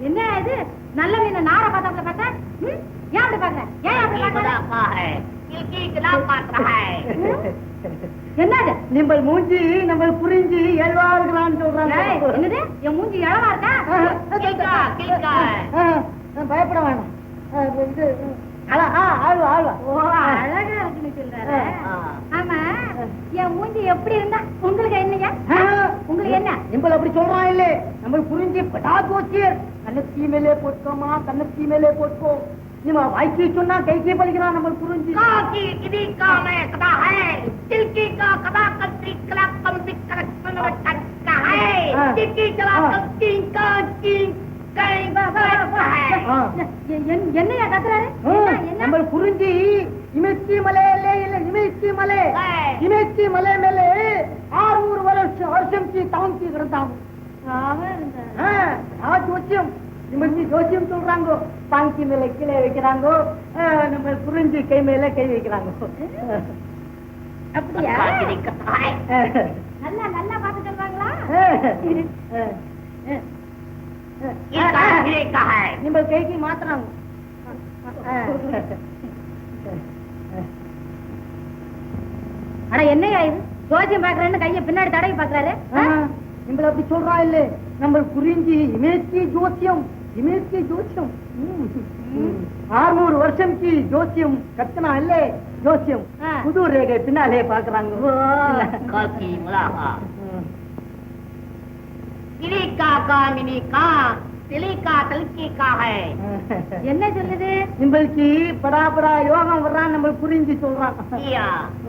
என்ன இது? நல்ல மீன் நார பார்த்தா? ம்? ஏன் அப்படி பாக்குற ஏன் அப்படி பாக்குற என்னது நிம்பல் மூஞ்சி நம்ம புரிஞ்சு எல்வா இருக்கலாம்னு சொல்றாங்க என்னது? என் மூஞ்சி இளவா இருக்கா? பயப்பட வேணாம். இது ஆழ்வா ஆழ்வா அழகா இருக்குன்னு சொல்றாரு. ஆ. ஆமா. என் மூஞ்சி எப்படி இருந்தா உங்களுக்கு என்னங்க ஆ, உங்களுக்கு என்ன? நிம்பல் அப்படி சொல்றான் இல்லே நம்ம புரிஞ்சு படா போச்சு கண்ண தீமையிலே போட்டுக்கோமா கண்ண தீமையிலே போட்டுக்கோ நீமா வாய்க்கு சொன்னா கைக்கே பலிக்கிறான் நம்ம புரிஞ்சு எ- என்- என்னையா கத்துறாரு? என்ன, என்ன? நம்ம புரிஞ்சு இமைச்சி இமைச்சி மலை மேலே ஆறுநூறு வருஷம் வருஷம் தாங்கி கிடந்தாங்க. அவன் இருந்தா. ஆ ஜோசியம் நிமிர்ச்சி ஜோசியம் சொல்றாங்க பாங்கி மேல கீழே வைக்கிறாங்க நம்ம புரிஞ்சு கை மேல கை வைக்கிறாங்க. அப்படியா? நல்லா நல்லா பாத்து சொல்றாங்களா நம்ம கைக்கு மாத்துறாங்க அட என்னையா இது? ஜோசியம் பாக்குறேன்னு கைய பின்னாடி தடவி பாக்குறாரு நம்மள அப்படி சொல்றா இல்ல. நம்ம புரிஞ்சு இமேச்சி ஜோசியம். இமேச்சி ஜோசியம். ஆறுநூறு வருஷம்க்கு ஜோசியம் கத்தனா இல்ல. ஜோசியம். புது ரேகை பின்னாலே பாக்குறாங்க சிலைக்கா தலிக்கைக்காக என்ன சொல்லுது? படா படா யோகம் வர்றான் நம்ம புரிஞ்சு சொல்றான்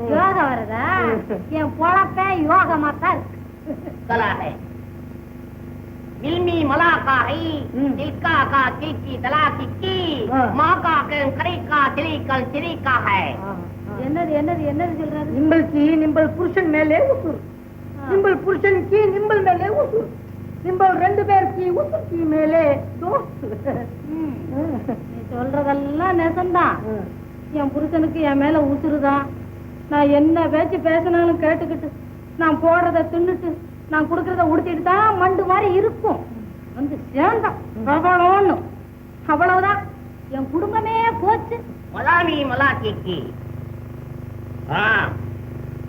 யோகம் வருதா? என் பொழப்ப யோகமா தான் இருக்கு இல்மி மலாக்காகை தில்காக்கா தில்கி தலா திக்கி மாக்காக்கு கரைக்கா திலைக்கால் திரைக்காக என்னது என்னது என்னது நிம்பல் நிம்பளுக்கு நிம்பல் புருஷன் மேலே உசுர் நிம்பல் புருஷனுக்கு நிம்பல் மேலே உசுர் சிம்பல் ரெண்டு பேருக்கு உசுக்கு மேலே நீ சொல்றதெல்லாம் நெசம்தான் என் புருஷனுக்கு என் மேல உசுறுதான். நான் என்ன பேச்சு பேசினாலும் கேட்டுக்கிட்டு நான் போடுறத தின்னுட்டு நான் கொடுக்கறத உடுத்திட்டு தான் மண்டு மாதிரி இருக்கும். வந்து சேர்ந்தான். அவ்வளோன்னு அவ்வளவுதான். என் குடும்பமே போச்சு. மலாமி மலாக்கிக்கு ஆ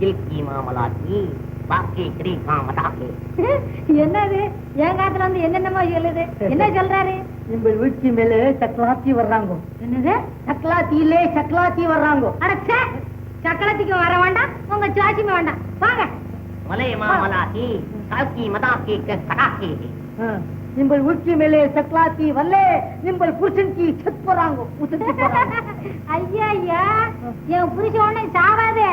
இல்கி மாமலாக்கி என்னது? என் வந்து என்னென்னமோ எழுது. என்ன சொல்றாரு? நம்ம வீட்டு மேல சக்கலாத்தி வர்றாங்க. என்னது? சக்கலாத்தியிலே சக்கலாத்தி வர்றாங்க. அடச்ச வர வேண்டாம் உங்க சாச்சிமே வேண்டாம். வாங்க. மலை மாமலாகி சாக்கி மதாக்கி கடாக்கி ನಿಂಬಲ್ ಉಕ್ಕಿ ಮೇಲೆ ಚಕ್ಲಾತಿ ವಲ್ಲೆ ನಿಂಬಲ್ ಪುರುಷನ್ಕಿ ಚತ್ ಪರಾಂಗು ஐயா என் புருஷன் உடனே சாவாதே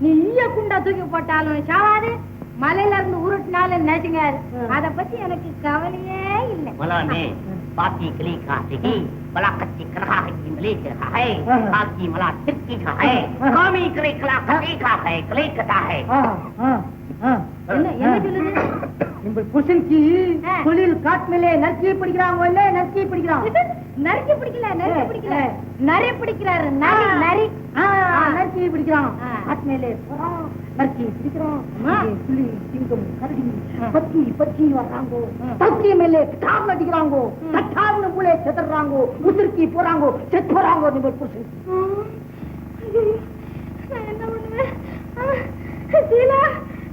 நீ ஈய குண்டா தூக்கி போட்டாலும் சாவாது மலையில இருந்து உருட்டினாலும் நச்சுங்க அத பத்தி எனக்கு கவலையே இல்லை மலானே பாக்கி கிளி காசிகி பலாக்கச்சி கலாகி கிளி காஹை பாக்கி மலா திருக்கி காஹை காமி கிளை கலாகி காஹை கிளை கதாஹை நம்ம புருஷனுக்கு தொழில் காட்டுமில்லே நறுக்கி பிடிக்கிறாங்க இல்ல நறுக்கி பிடிக்கிறான் பிடிக்கல நறுக்கி பிடிக்கல. நரி பிடிக்கிறாரு நரி பிடிக்கிறான். காட்டுமில்லே நறுக்கி பிடிக்கிறான். புலி சிங்கம் வர்றாங்கோ. தக்கி மேலே டாம் அடிக்கிறாங்கோ தட்டாவின மூளை செத்துறாங்கோ உதிர்க்கி போறாங்கோ. செத்து போறாங்கோ புருஷன். என்ன பண்ணுவேன்?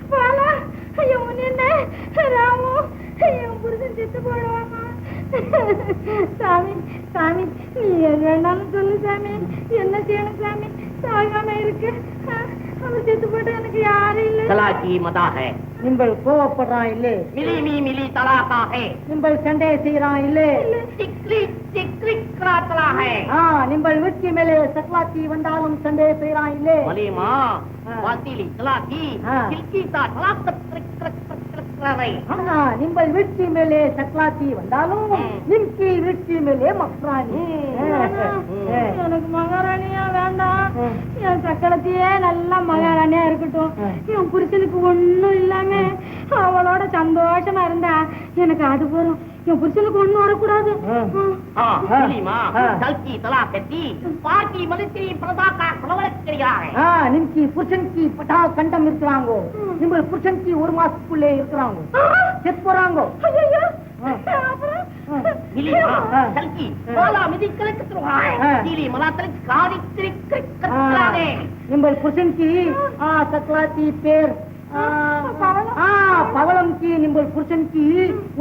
பாலா ஐயோ என்ன? ராமு என் புருஷன் செத்து போடுவாமா சாமி சாமி நீ என்ன வேணாலும் சொல்லு சாமி. என்ன செய்யணும் சாமி? சாகாம இருக்கு. அவன் செத்து போட்டு எனக்கு யாரும் இல்லை. தலாக்கி மதாக. நீங்கள் கோவப்படுறான் சண்டை செய்யறான் இல்லே. சிக்ரி மேலே சக்லாத்தி வந்தாலும் சண்டை செய்யறான் இல்லே. மலிமா வாத்திலி நிம்பல் வீழ்ச்சி மேலே சக்லாத்தி வந்தாலும் நிம்கி வீழ்ச்சி மேலே மக்ரானி எனக்கு மகாராணியா வேண்டாம். என் சக்கரத்தையே நல்லா மகாராணியா இருக்கட்டும். என் புருஷனுக்கு ஒண்ணும் இல்லாம அவளோட சந்தோஷமா இருந்தா எனக்கு அது போறோம் என் புருஷனுக்கு ஒண்ணும் வரக்கூடாது. நிமிக்கு புருஷனுக்கு பட்டா கண்டம் இருக்கிறாங்க. நிமிட புருஷனுக்கு ஒரு மாசத்துக்குள்ளே இருக்கிறாங்க. செத்து போறாங்க. பேர். பவளம்க்கு நிம்பல் புருஷனுக்கு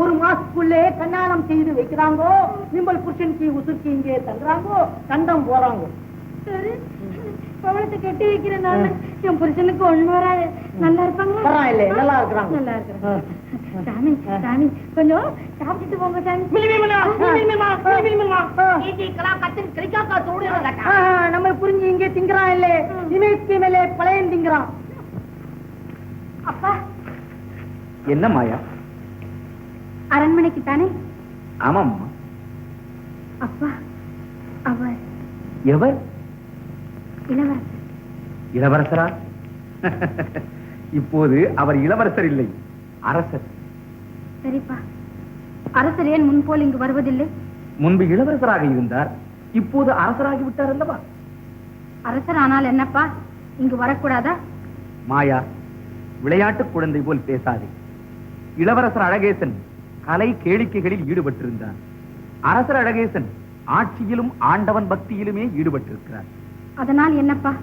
ஒரு மாசத்துக்குள்ளே கல்யாணம் செய்து வைக்கிறாங்கோ. நிம்பல் புருஷனுக்கு உசுருக்கு இங்கே தங்குறாங்கோ. தண்டம் போறாங்கோ. பவளத்தை கட்டி வைக்கிறனால என் புருஷனுக்கு ஒண்ணு வராது. நல்லா இருப்பாங்க நல்லா இருக்கிறாங்க. நல்லா இருக்கிறாங்க. சாமி சாமி. கொஞ்சம் சாப்பிட்டுட்டு போங்க சாமி. நம்ம புரிஞ்சு இங்கே திங்கிறான் இல்லே. இமேஜ் மேலே பழையன் திங்கிறான். அப்பா. என்ன மாயா? அரண்மனைக்கு தானே ஆமாம்மா. அப்பா அவர். எவர்? இளவரசர். இளவரசரா? இப்போது அவர் இளவரசர் இல்லை அரசர். சரிப்பா. அரசர் ஏன் முன்போல் இங்கு வருவதில்லை? முன்பு இளவரசராக இருந்தார் இப்போது அரசராகி விட்டார் அல்லவா? அரசர் ஆனால் என்னப்பா? இங்கு வரக்கூடாதா? மாயா விளையாட்டு குழந்தை போல் பேசாதே. இளவரசர் அழகேசன் கலை கேளிக்கைகளில் ஈடுபட்டிருந்தார். அரசர் அழகேசன் ஆட்சியிலும் ஆண்டவன் பக்தியிலுமே ஈடுபட்டிருக்கிறார். அதனால் என்னப்பா?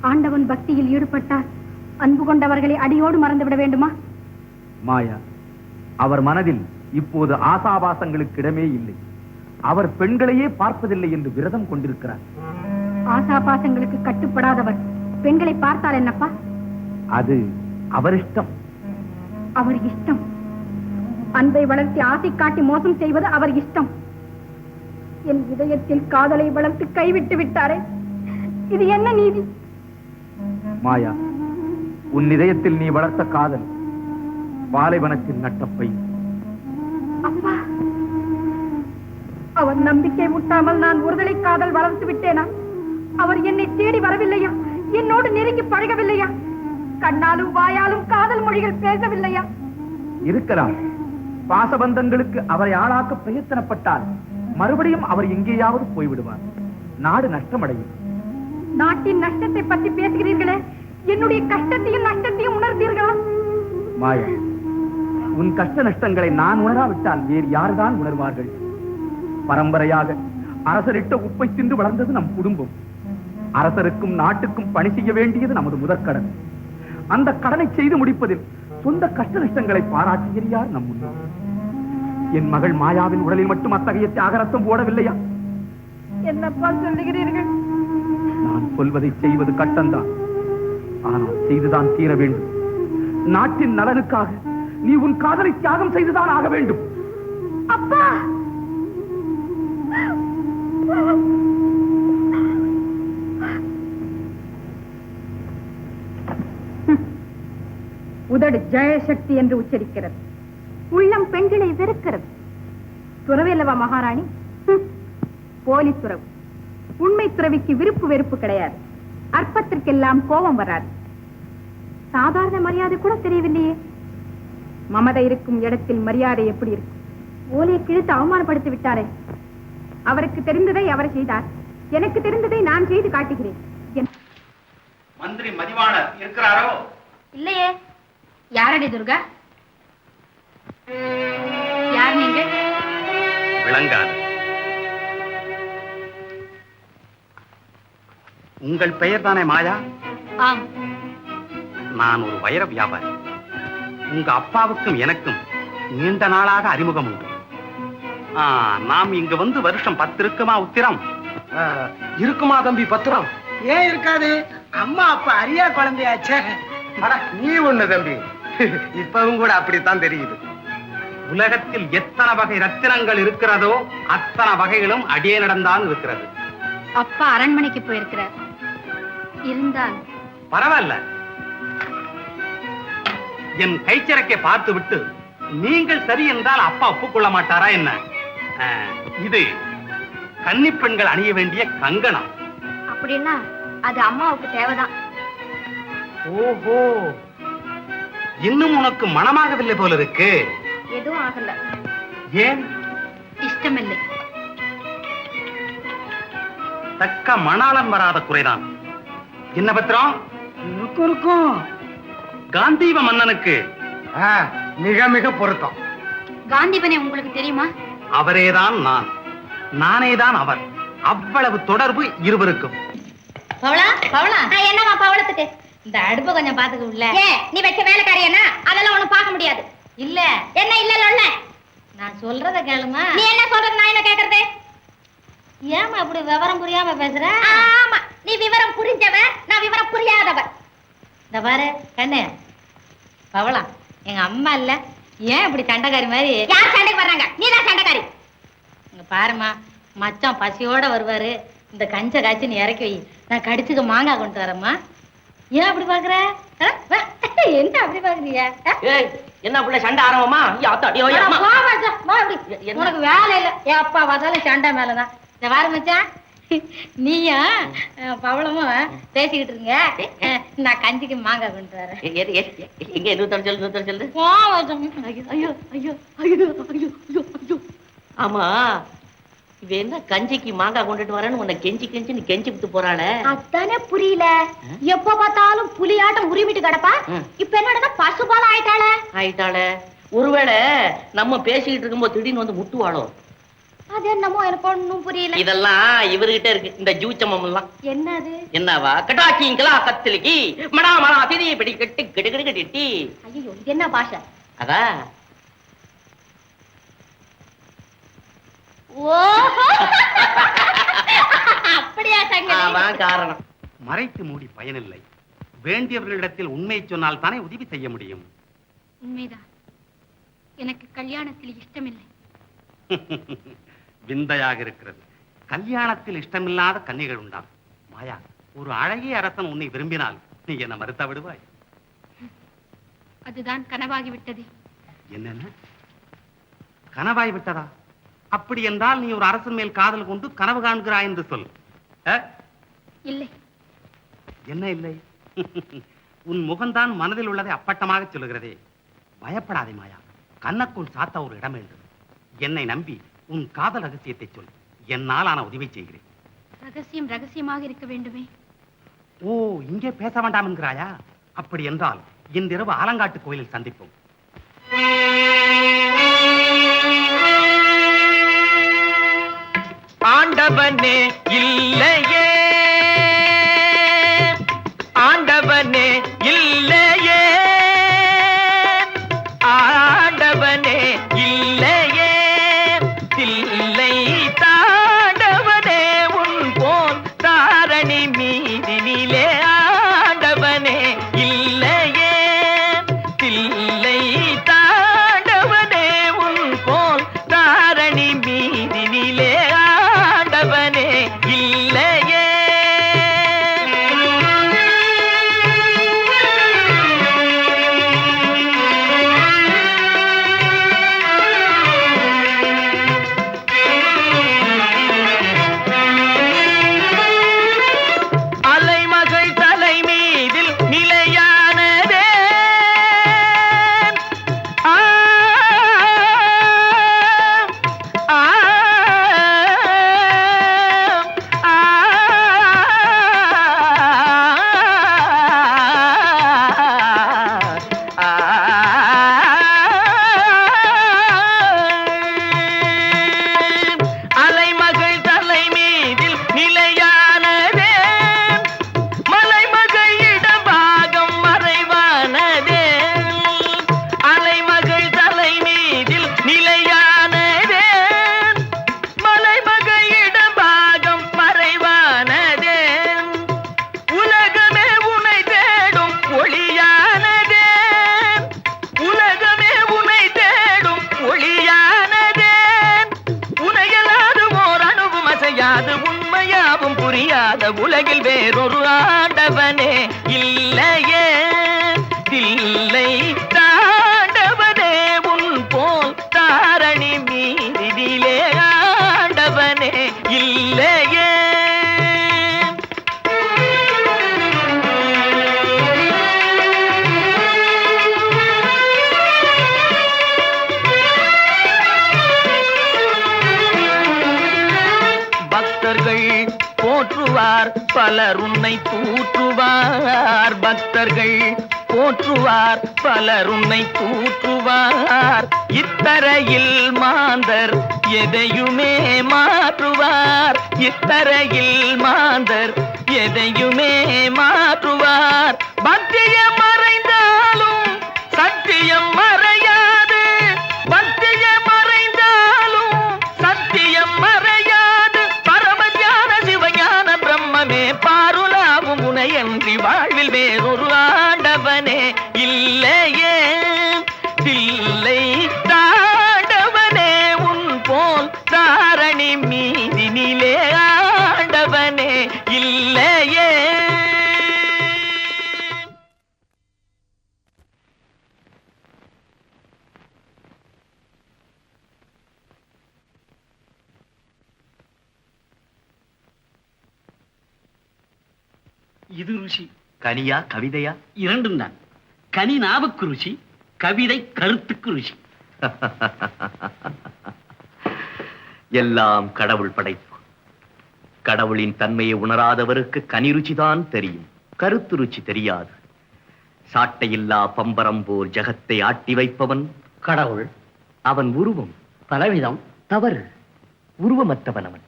ஆண்டவன் பக்தியில் ஈடுபட்டார். அன்பு கொண்டவர்களை அடியோடு மறந்துவிட வேண்டுமா? மாயா அவர் மனதில் இப்போது ஆசாபாசங்களுக்கு இடமே இல்லை. அவர் பெண்களையே பார்ப்பதில்லை என்று விரதம் கொண்டிருக்கிறார். ஆசாபாசங்களுக்கு கட்டுப்படாதவர் பெண்களை பார்த்தால் என்னப்பா? அது அவர் இஷ்டம் அவர் இஷ்டம். அன்பை வளர்த்தி ஆசை காட்டி மோசம் செய்வது அவர் இஷ்டம். என் இதயத்தில் காதலை வளர்த்து கைவிட்டு விட்டாரே. இது என்ன நீதி? மாயா உன் இதயத்தில் நீ வளர்த்த காதல் பாலைவனத்தின் நட்டப்பை. அவர் நம்பிக்கை முட்டாமல் நான் ஒருதலை காதல் வளர்த்து விட்டேனா? அவர் என்னை தேடி வரவில்லையா? என்னோடு நெருங்கி பழகவில்லையா? கண்ணாலும் வாயாலும் காதல் மொழிகள் பேசவில்லையா? இருக்கலாம். பாசபந்தங்களுக்கு அவரை ஆளாக்க பிரயத்தனப்பட்டால் மறுபடியும் அவர் எங்கேயாவது போய்விடுவார். நாடு நஷ்டமடையும். நாட்டின் நஷ்டத்தை பற்றி பேசுகிறீர்களே என்னுடைய கஷ்டத்தையும் நஷ்டத்தையும் உணர்ந்தீர்களா? மாயா உன் கஷ்ட நஷ்டங்களை நான் உணராவிட்டால் வேறு யார்தான் உணர்வார்கள்? பரம்பரையாக அரசரிட்ட உப்பை தின்று வளர்ந்தது நம் குடும்பம். அரசருக்கும் நாட்டுக்கும் பணி செய்ய வேண்டியது நமது முதற்கடன். அந்த கடனை செய்து முடிப்பதில் சொந்த கஷ்ட நஷ்டங்களை பாராட்டுகிறார் நம் முன்னோர். என் மகள் மாயாவின் உடலில் மட்டும் அத்தகைய தியாகரத்தம் போடவில்லையா? என்னப்பா சொல்லுகிறீர்கள்? நான் சொல்வதை செய்வது கட்டம்தான் ஆனால் செய்துதான் தீர வேண்டும். நாட்டின் நலனுக்காக நீ உன் காதலை தியாகம் செய்துதான் ஆக வேண்டும். அப்பா! உதடு ஜெயசக்தி என்று உச்சரிக்கிறது. உள்ளம் பெண்களை வெறுக்கிறது. துறவில்லவா மகாராணி? போலி துறவு. உண்மை துறவிக்கு விருப்பு வெறுப்பு கிடையாது. அற்பத்திற்கெல்லாம் கோபம் வராது. சாதாரண மரியாதை கூட தெரியவில்லையே. மமதை இருக்கும் இடத்தில் மரியாதை எப்படி இருக்கும்? ஓலையை கிழித்து அவமானப்படுத்தி விட்டாரே. அவருக்கு தெரிந்ததை அவர் செய்தார். எனக்கு தெரிந்ததை நான் செய்து காட்டுகிறேன். மந்திரி மதிவாணர் இருக்கிறாரோ? இல்லையே. யாரடி துர்கா? யார் நீங்க விளங்காது. உங்கள் பெயர் தானே மாயா? ஆம். நான் ஒரு வைர வியாபாரி. உங்க அப்பாவுக்கும் எனக்கும் நீண்ட நாளாக அறிமுகம் உண்டு. ஆ, நாம் இங்கு வந்து வருஷம் பத்து இருக்குமா உத்திரம் இருக்குமா தம்பி பத்திரம்? ஏன் இருக்காது? அம்மா அப்பா அரியா குழந்தையாச்சே. அட, நீ ஒண்ணு தம்பி. இப்பவும் கூட அப்படித்தான் தெரியுது. உலகத்தில் எத்தனை வகை ரத்தினங்கள் இருக்கிறதோ அத்தனை வகைகளும் அடியே நடந்தான் இருக்கிறது. அப்பா அரண்மனைக்கு போயிருக்கிறார். இருந்தால். பரவாயில்ல. என் கைச்சரக்கை பார்த்து விட்டு நீங்கள் சரி என்றால் அப்பா ஒப்புக்கொள்ள மாட்டாரா என்ன இது கன்னி பெண்கள் அணிய வேண்டிய கங்கணம். அப்படின்னா அது அம்மாவுக்கு தேவைதான். ஓஹோ! இன்னும் உனக்கு மனமாகவில்லை போல இருக்கு எதுவும் ஆகல. ஏன்? இஷ்டமில்லை. தக்க மணாளன் வராத குறைதான். என்ன பத்திரம்? இருக்கும் இருக்கும். காந்தீவ மன்னனுக்கு. மிக மிக பொருத்தம். காந்திபனை உங்களுக்கு தெரியுமா? அவரேதான் நான். நானேதான் அவர். அவ்வளவு தொடர்பு இருவருக்கும். பவளா பவளா. என்னமா பவளத்துக்கு? இந்த அடுப்ப கொஞ்சம் பாத்துக்க உள்ள ஏ நீ வச்ச வேலைக்காரியனா அதெல்லாம் ஒண்ணும் பார்க்க முடியாது. இல்ல. என்ன இல்ல இல்ல நான் சொல்றத கேளுமா? நீ என்ன சொல்றது நான் என்ன கேக்குறது? ஏமா அப்படி விவரம் புரியாம பேசுற? ஆமா நீ விவரம் புரிஞ்சவ நான் விவரம் புரியாதவ இந்த பாரு கண்ணு. பவளா எங்க அம்மா இல்ல. ஏன் இப்படி சண்டைக்காரி மாதிரி? யார் சண்டைக்கு வர்றாங்க? நீ தான் சண்டைக்காரி. இங்க பாருமா மச்சான் பசியோட வருவாரு. இந்த கஞ்ச காய்ச்சி நீ இறக்கி வை. நான் கடிச்சுக்க மாங்காய் கொண்டு வரேம்மா. ஏன் அப்படி பாக்குற. என்ன அப்படி பாக்குறியா என்ன புள்ள சண்டை ஆரம்பமா? உனக்கு வேலை இல்ல. என் அப்பா பார்த்தாலும் சண்டை மேலதான். இந்த வாரு மச்சான். நீயும் அஹ், பவளமும் பேசிக்கிட்டு இருங்க. நான் கஞ்சிக்கு மாங்காய் கொண்டு வரேன். எங்க நூத்தம் சொல்லு நூத்தம் சொல்லு. ஐயோ ஐயோ ஐயோ ஐயோ ஐயோ ஆமா இவ என்ன கஞ்சிக்கு மாங்காய் கொண்டுட்டு வரேன்னு உன்னை கெஞ்சி கெஞ்சி நீ கெஞ்சி விட்டு போறாளே? அதானே புரியல. எப்ப பார்த்தாலும் புலியாட்டம் உரிமிட்டு கிடப்பா. இப்ப என்னடா பசு போல ஆயிட்டாளே? ஆயிட்டாளே. ஒருவேளை நம்ம பேசிக்கிட்டு இருக்கும்போது திடீர்னு வந்து முட்டுவாளோ? அது என்னமோ எனக்கு ஒண்ணும் புரியல. இதெல்லாம் இவர்கிட்ட இருக்கு. இந்த ஜூச்சமம் எல்லாம் என்னது? என்னவா? கட்டாக்கிங்களா கத்திலிக்கி மடா மடா திதி பிடி கட்டி கிடு கிடு கட்டி ஐயோ இது என்ன பாஷை? அதா. ஓஹோ! அப்படியா சங்கதி காரணம். மறைத்து மூடி பயனில்லை. வேண்டியவர்களிடத்தில் உண்மை சொன்னால் தானே உதவி செய்ய முடியும். உண்மைதான். எனக்கு கல்யாணத்தில் இஷ்டமில்லை. விந்தையாக இருக்கிறது. கல்யாணத்தில் இஷ்டமில்லாத கன்னிகள் உண்டாம். மாயா ஒரு அழகிய அரசன் உன்னை விரும்பினால் நீ என்ன மறுத்த விடுவாய். அதுதான் கனவாகி விட்டது என்னென்ன? கனவாய் விட்டதா அப்படி என்றால் நீ ஒரு அரசன் மேல் காதல் கொண்டு கனவு காண்கிறாய் என்று சொல்? இல்லை. என்ன இல்லை? உன் முகம்தான் மனதில் உள்ளதை அப்பட்டமாக சொல்லுகிறதே. பயப்படாதே மாயா. கண்ணக்குள் சாத்த ஒரு இடம் வேண்டும். என்னை நம்பி உன் காதல் ரகசியத்தை சொல். என்னால் ஆன உதவி செய்கிறேன். ரகசியம் ரகசியமாக இருக்க வேண்டுமே. ஓ இங்கே பேச வேண்டாம் என்கிறாயா அப்படி என்றால் இன்றிரவு ஆலங்காட்டு கோயிலில் சந்திப்போம். ஆண்டவனே இல்லையே. பலர் உன்னை தூற்றுவார். பக்தர்கள் போற்றுவார். பலர் உன்னை தூற்றுவார். இத்தரையில் மாந்தர் எதையுமே மாற்றுவார். இத்தரையில் மாந்தர் எதையுமே மாற்றுவார். பக்தியம் உனையன்றி வாழ்வில் வேறொரு ஆண்டவனே இல்லையே கனியா கவிதையா? இரண்டும் தான். கனி நாவுக்கு ருசி கவிதை கருத்துக்கு ருசி. எல்லாம் கடவுள் படைப்பு. கடவுளின் தன்மையை உணராதவருக்கு கனி ருச்சிதான் தெரியும். கருத்து ருச்சி தெரியாது. சாட்டையில்லா பம்பரம் போர் ஜகத்தை ஆட்டி வைப்பவன் கடவுள். அவன் உருவம். பலவிதம் தவறு. உருவமற்றவன் அவன்.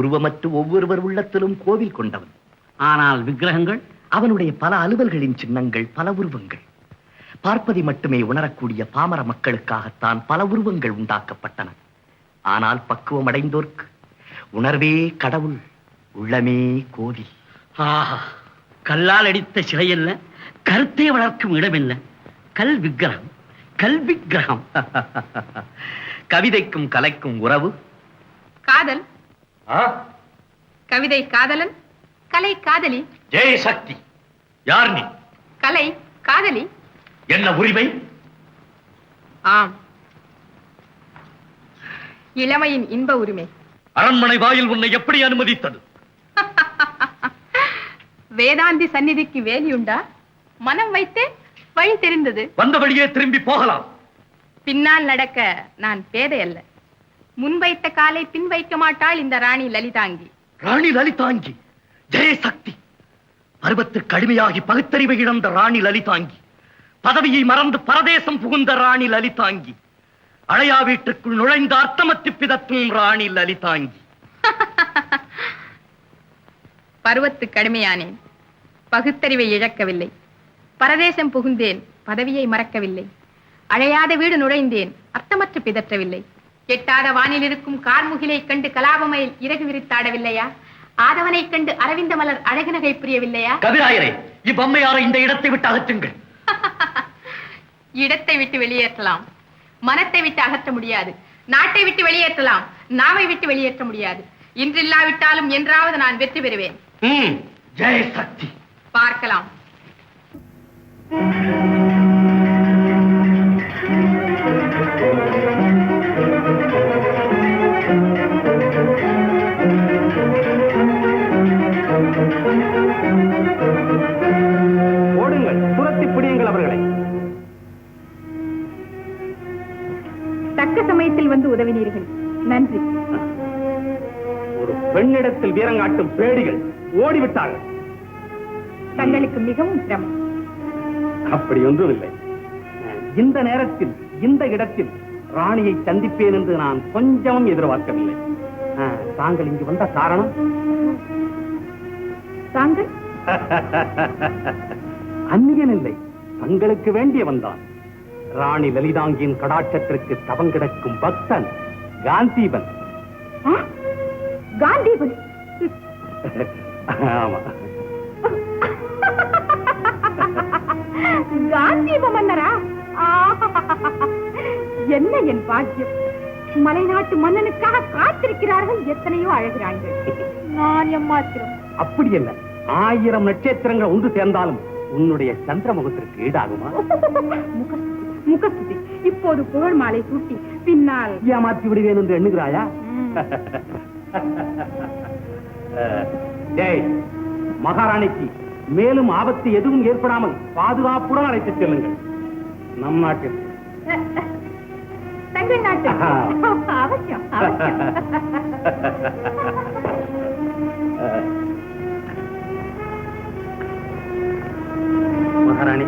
உருவமற்ற ஒவ்வொருவர் உள்ளத்திலும் கோவில் கொண்டவன். ஆனால் விக்கிரகங்கள் அவனுடைய பல அலுவல்களின் சின்னங்கள் பல உருவங்கள். பார்ப்பதை மட்டுமே உணரக்கூடிய பாமர மக்களுக்காகத்தான் பல உருவங்கள் உண்டாக்கப்பட்டன. ஆனால் பக்குவம் அடைந்தோர்க்கு உணர்வே கடவுள் உள்ளமே கோவில். ஆஹா கல்லால் அடித்த சிலையல்ல கருத்தை வளர்க்கும் இடமில்ல கல் விக்கிரகம் கல் விக்கிரகம். கவிதைக்கும் கலைக்கும் உறவு? காதல். கவிதை காதலன். கலை காதலி. ஜெய சக்தி யார் நீ? கலை காதலி. என்ன உரிமை? ஆம். இளமையின் இன்ப உரிமை. அரண்மனை வாயில் உன்னை எப்படி அனுமதித்தது? வேதாந்தி சந்நிதிக்கு வேலியுண்டா மனம் வைத்து வழி தெரிந்தது. வந்த வழியே திரும்பி போகலாம். பின்னால் நடக்க நான் பேதை அல்ல. முன் வைத்த காலை பின் வைக்க மாட்டாள் இந்த ராணி லலிதாங்கி. ராணி லலிதாங்கி. ஜெய சக்தி பருவத்து கடுமையாகி பகுத்தறிவை இழந்த ராணி லலிதாங்கி. பதவியை மறந்து பரதேசம் புகுந்த ராணி லலிதாங்கி. அழையா வீட்டுக்குள் நுழைந்த அர்த்தமத்து பிதத்தும் ராணி லலிதாங்கி. பருவத்து கடுமையானேன். பகுத்தறிவை இழக்கவில்லை. பரதேசம் புகுந்தேன். பதவியை மறக்கவில்லை. அழையாத வீடு நுழைந்தேன். அர்த்தமற்று பிதற்றவில்லை. எட்டாத வானில் இருக்கும் கார்முகிலை கண்டு கலாபமையில் இறகு விரித்தாடவில்லையா? ஆதவனைக் கண்டு அரவிந்த மலர் அழகுநகை புரியவில்லையா? கவிராயரே இவ்வம்மையாரை இந்த இடத்தை விட்டு அகற்றுங்கள். இடத்தை விட்டு வெளியேற்றலாம். மனத்தை விட்டு அகற்ற முடியாது. நாட்டை விட்டு வெளியேற்றலாம். நாவை விட்டு வெளியேற்ற முடியாது. இன்றில்லாவிட்டாலும் என்றாவது நான் வெற்றி பெறுவேன். ஜெய சக்தி பார்க்கலாம். ஓடுங்கள் சமயத்தில் வந்து உதவினீர்கள். நன்றி. ஒரு பெண்ணிடத்தில் வீரங்காட்டும் பேடிகள் ஓடிவிட்டார்கள். தங்களுக்கு மிகவும் சிரமம். அப்படி ஒன்றும் இல்லை இந்த நேரத்தில் இந்த இடத்தில் ராணியை சந்திப்பேன் என்று நான் கொஞ்சமும் எதிர்பார்க்கவில்லை. தாங்கள் இங்கு வந்த காரணம்? தாங்கள்? அந்நியன் இல்லை. தங்களுக்கு வேண்டிய வந்தான் ராணி லலிதாங்கியின் கடாட்சத்திற்கு தவம் கிடக்கும் பக்தன் காந்தீபன்? காந்திபன். ஆமா. காந்திப மன்னரா! என்ன என் பாக்கியம்? மலைநாட்டு மன்னனுக்காக காத்திருக்கிறார்கள் எத்தனையோ அழகிறார்கள் நான் எம்மாத்திரம். அப்படி அல்ல ஆயிரம் நட்சத்திரங்கள் ஒன்று சேர்ந்தாலும் உன்னுடைய சந்திர முகத்திற்கு ஈடாகுமா முகஸ்துதி. இப்போது புகழ் மாலை சூட்டி பின்னால். ஏமாற்றி விடுவேன் என்று எண்ணுகிறாயா? டேய் மகாராணிக்கு மேலும் ஆபத்து எதுவும் ஏற்படாமல் பாதுகாப்புடன் அழைத்துச் செல்லுங்கள். நம் நாட்டில். தங்கள் நாட்டு அவசியம் மகாராணி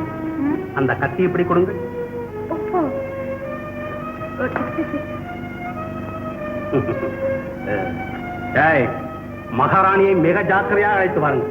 கத்தி இப்படி கொடுங்க மகாராணியை மிக ஜாக்கிரதையாக அழைத்து வாருங்க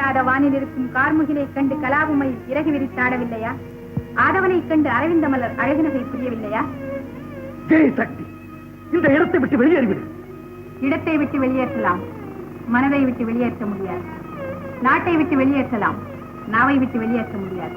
எட்டாத வானில் இருக்கும் கார்முகிலை கண்டு கலாபமை இறகு விரித்தாடவில்லையா? ஆடவனைக் கண்டு அரவிந்த மலர் அழகுநகை புரியவில்லையா? ஜெய் சக்தி இந்த இடத்தை விட்டு வெளியேறிவிடு. இடத்தை விட்டு வெளியேற்றலாம். மனதை விட்டு வெளியேற்ற முடியாது. நாட்டை விட்டு வெளியேற்றலாம். நாவை விட்டு வெளியேற்ற முடியாது.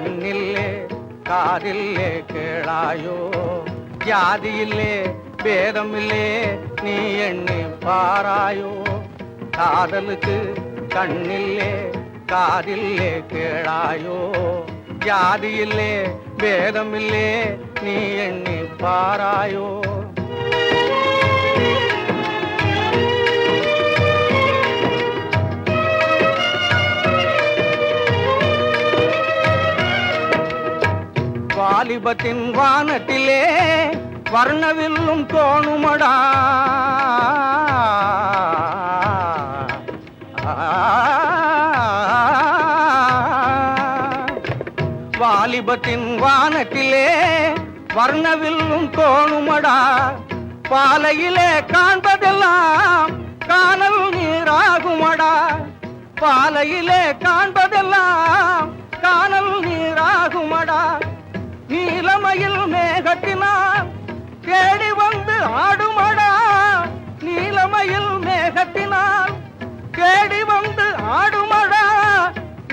கண்ணில்லே காதில்லே கேளாயோ ஜாதியில்லே பேதமில்லே நீ எண்ணி பாராயோ காதலுக்கு கண்ணில்லே காதில்லே கேளாயோ ஜாதியில்லே பேதமில்லே நீ எண்ணி பாராயோ வாலிபத்தின் வானத்திலே வர்ணவில்லும் தோணுமடா. வாலிபத்தின் வானத்திலே வர்ணவில்லும் தோணுமடா. பாலையிலே காண்பதெல்லாம் காணல் நீராகுமடா. பாலையிலே காண்பதெல்லாம் காணல் நீராகுமடா. மயில் மேகத்தினால் தேடி வந்து ஆடுமடா. நீலமயில் மேகத்தினால் தேடி வந்து ஆடுமடா.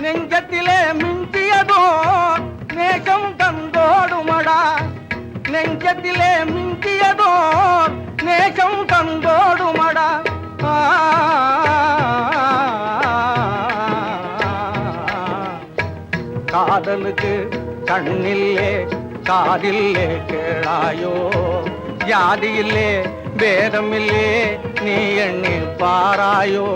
நெஞ்சத்திலே மிஞ்சியதோ மேகம் தந்தோடுமடா. நெஞ்சத்திலே மிஞ்சியதோ மேகம் தந்தோடுமடா. ஆ. காதலுக்கு கண்ணில்லே காதில்லே கேளாயோ? ஜாதியில்லே பேதமில்லே நீ எண்ணி பாராயோ?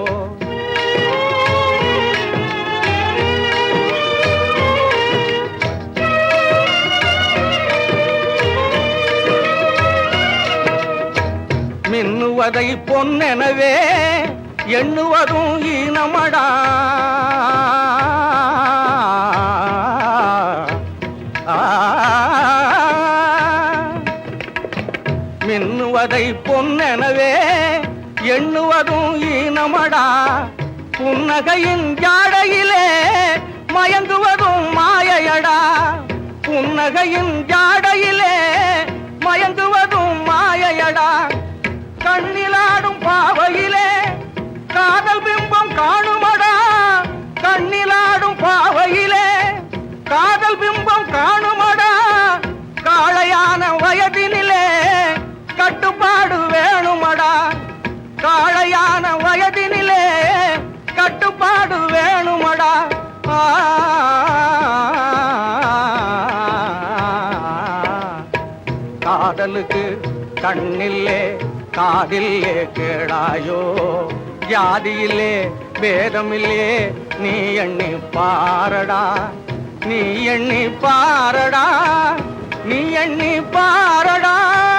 மின்னுவதை பொன்னெனவே எண்ணுவதும் ஈனமடா. மின்னுவதை பொன்னெனவே எண்ணுவதும் ஈனமடா. புன்னகையின் ஜாடையிலே மயங்குவதும் மாயையடா. புன்னகையின் ஜாடையில் காதில்லே கேடாயோ ஜாதியிலே பேதமில்லே நீ எண்ணி பாரடா. நீ எண்ணி பாரடா. நீ எண்ணி பாரடா.